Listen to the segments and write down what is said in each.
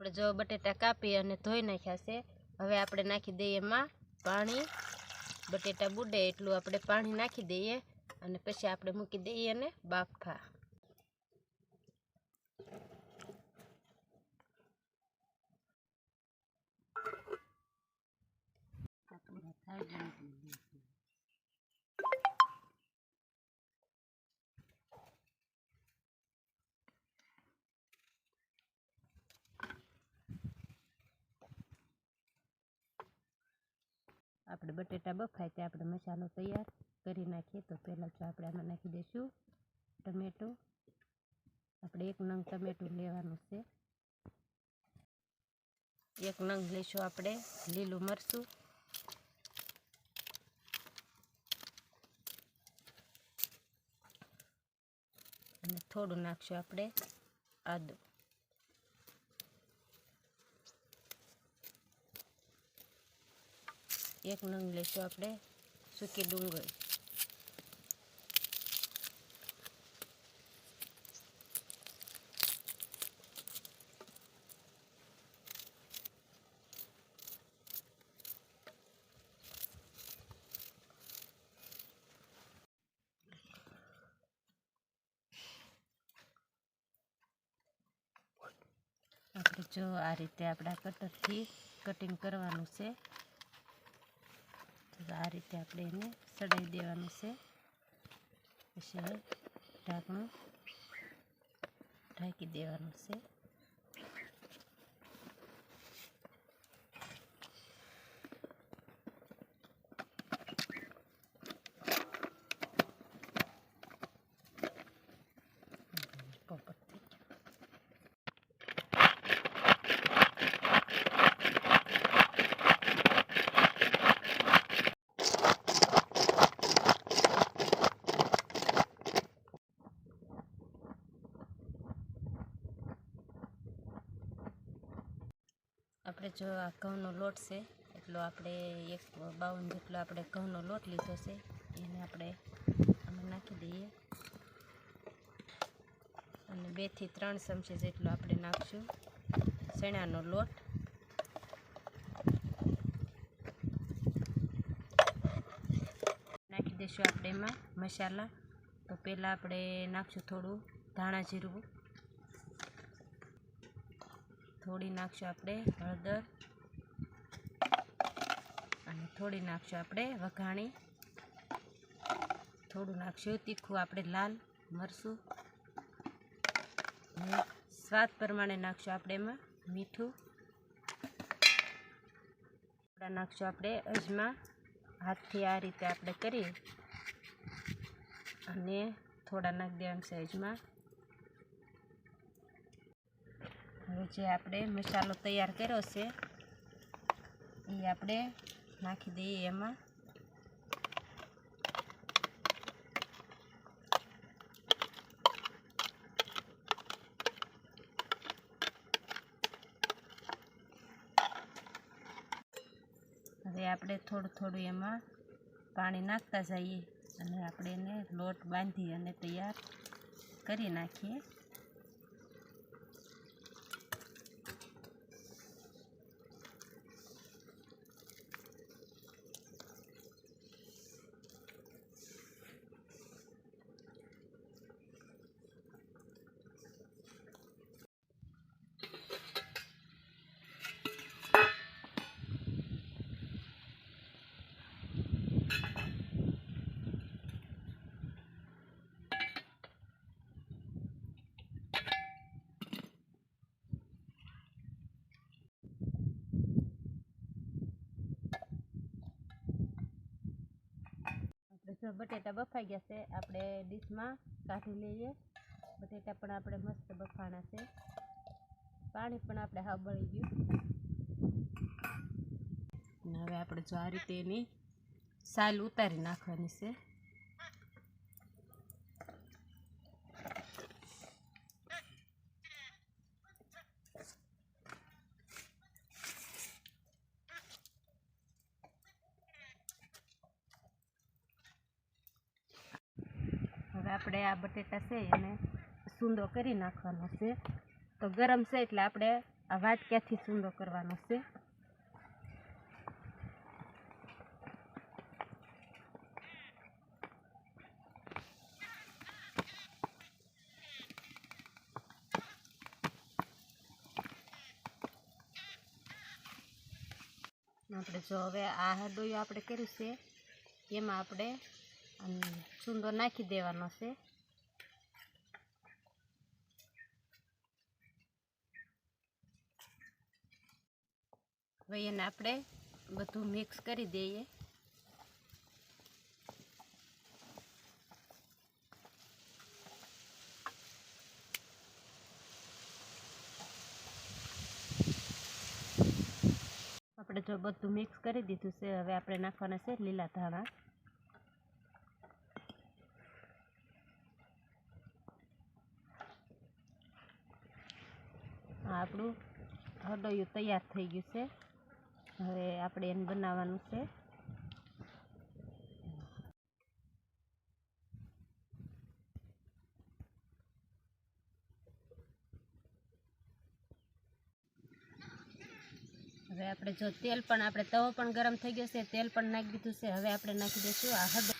આપણે જો બટેટા કાપી અને ધોઈ નાખ્યા છે, હવે આપણે નાખી દઈએ એમાં પાણી. બટેટા બુડે એટલું આપણે પાણી નાખી દઈએ અને પછી આપણે મૂકી દઈએ અને બાફા. આપણે બટેટા બફાય તે આપણે મસાલો તૈયાર કરી નાખીએ. તો પહેલાં જો આપણે આમાં નાખી દઈશું ટમેટું. આપણે એક નંગ ટમેટું લેવાનું છે. એક નંગ લઈશું આપણે લીલું મરચું. અને થોડું નાખશું આપણે આદું. એક નંગ લઈશું આપણે સૂકી ડુંગળી. આપણે જો આ રીતે આપણા કટરથી કટિંગ કરવાનું છે. આ રીતે આપણે એને સડાઈ દેવાનું છે. પછી ઢાંકણું ઢાંકી દેવાનું છે પોપટ થઈ ગયો. આપણે જો આ ઘઉંનો લોટ છે, એટલો આપણે એક બાઉન જેટલો આપણે ઘઉંનો લોટ લીધો છે, એને આપણે આમાં નાખી દઈએ. અને બેથી ત્રણ ચમચી જેટલો આપણે નાખશું ચણાનો લોટ. નાખી દઈશું આપણે એમાં મસાલા. તો પહેલાં આપણે નાખશું થોડું ધાણા જીરું. થોડી નાખશું આપણે હળદર. અને થોડી નાખશું આપણે વઘાણી. થોડું નાખશું તીખું આપણે લાલ મરચું. સ્વાદ પ્રમાણે નાખશું આપણે એમાં મીઠું. થોડા નાખશું આપણે અજમા. હાથથી આ રીતે આપણે કરીએ. અને થોડા નાખ દેવાનું છે અજમા. હવે જે આપણે મસાલો તૈયાર કર્યો છે, એ આપણે નાખી દઈએ એમાં. હવે આપણે થોડું થોડું એમાં પાણી નાખતા જઈએ અને આપણે એને લોટ બાંધી અને તૈયાર કરી નાખીએ આપણે જો બટેટા બફાઈ ગયા છે આપણે ડીશમાં કાઢી લઈએ. બટેટા પણ આપણે મસ્ત બફાણા છે. પાણી પણ આપણે હા બળી ગયું. હવે આપણે જો આ રીતે એની સાલ ઉતારી નાખવાની છે હવે આપણે આ બટેટા છે એને સૂંદો કરી નાખવાનો છે. તો ગરમ છે એટલે આપણે આ વાટક્યાથી સૂંદો કરવાનો છે? આપણે જો હવે આ હડોયું આપણે કર્યું એમાં આપણે આમ ચૂંદો નાખી દેવાનો છે. હવે એને આપણે બધું મિક્સ કરી દઈએ. આપણે જો બધું મિક્સ કરી દીધું છે, હવે આપણે નાખવાના છે લીલા ધાણા. આપણું હડોયું તૈયાર થઈ ગયું છે. હવે આપણે એને બનાવવાનું છે. હવે આપણે જો તેલ પણ, આપણે તવો પણ ગરમ થઈ ગયો છે, તેલ પણ નાખી દીધું છે. હવે આપણે નાખી દઈશું આ હળદર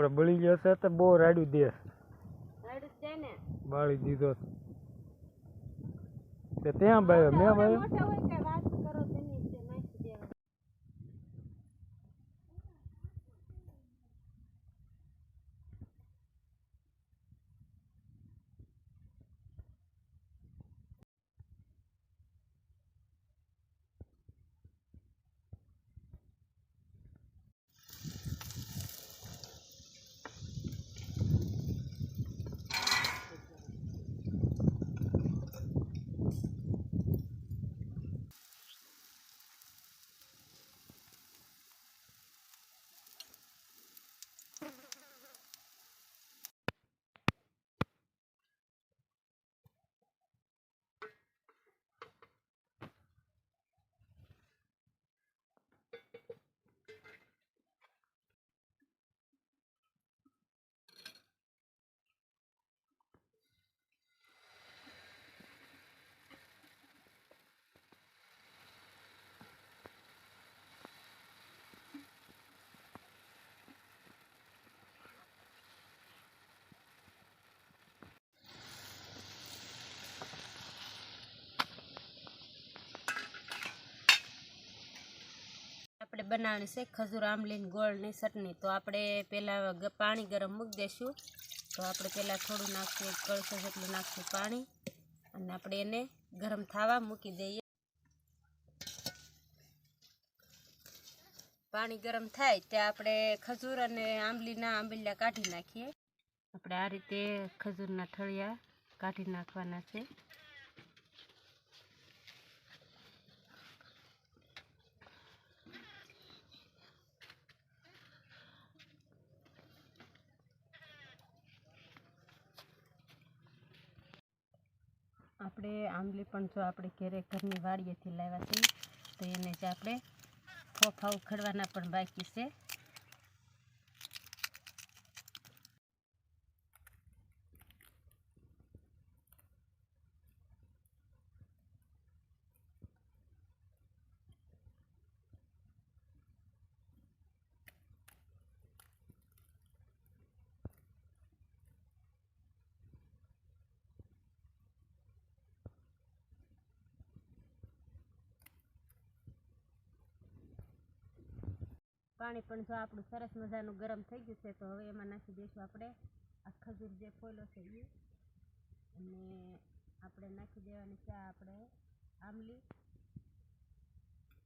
આપણે બળી જશે તો બહુ રાડ્યું દે બાળી દીધો તે ત્યાં ભાઈ મેં બાયો બનાવવાની છે. ખજૂર આંબલીની ગોળની ચટણી. તો આપણે પહેલાં પાણી ગરમ મૂકી દઈશું તો આપણે પહેલાં થોડું નાખીએ કળશો જેટલું નાખશું પાણી. અને આપણે એને ગરમ થવા મૂકી દઈએ. પાણી ગરમ થાય ત્યાં આપણે ખજૂર અને આંબલીના આંબલીયા કાઢી નાખીએ. આપણે આ રીતે ખજૂરના ઠળિયા કાઢી નાખવાના છે. આપણે આંબલી પણ જો આપણે ઘેરે ઘરની વાડીએથી લાવ્યા છીએ તો એને જે આપણે ફોફા ઉખડવાના પણ બાકી છે. પાણી પણ જો આપણું સરસ મજાનું ગરમ થઈ ગયું છે, તો હવે એમાં નાખી દઈશું આપણે. આ ખજૂર જે ફોલો છે એ અને આપણે નાખી દેવાની છે આપણે આંબલી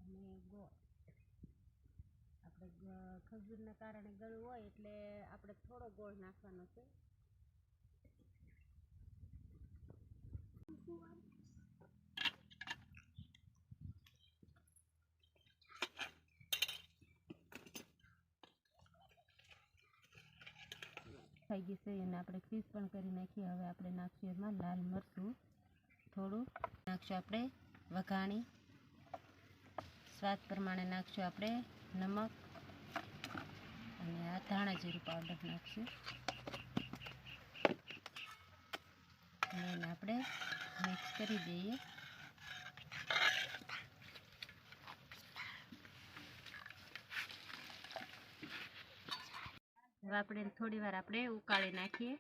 અને ગોળ. આપણે ખજૂરના કારણે ગળું હોય એટલે આપણે થોડો ગોળ નાખવાનો છે. બફાઈ ગઈ છે એને આપણે ક્રીસ પણ કરી નાખીએ. હવે આપણે નાખીએ એમાં લાલ મરચું. થોડું નાખશું આપણે વઘાણી. સ્વાદ પ્રમાણે નાખશું આપણે નમક. અને આ ધાણા જીરું પાવડર નાખશું. અને એને આપણે મિક્સ કરી દઈએ. આપણે થોડી વાર આપણે ઉકાળી નાખીએ.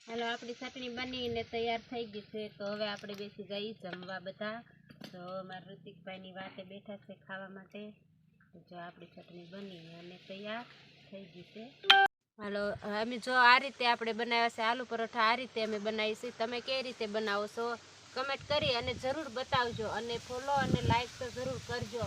હાલો, આપણી ચટણી બનીને તૈયાર થઈ ગઈ છે. તો હવે આપણે બેસી જઈએ જમવા બધા. તો મારા ઋતિકભાઈની વાતે બેઠા છે ખાવા માટે. જો આપણી ચટણી બની અને તૈયાર થઈ ગઈ છે. હાલો, અમે જો આ રીતે આપણે બનાવ્યા છે આલુ પરોઠા, આ રીતે અમે બનાવીએ છીએ તમે કઈ રીતે બનાવો છો? કમેન્ટ કરી અને જરૂર બતાવજો અને ફોલો અને લાઈક તો જરૂર કરજો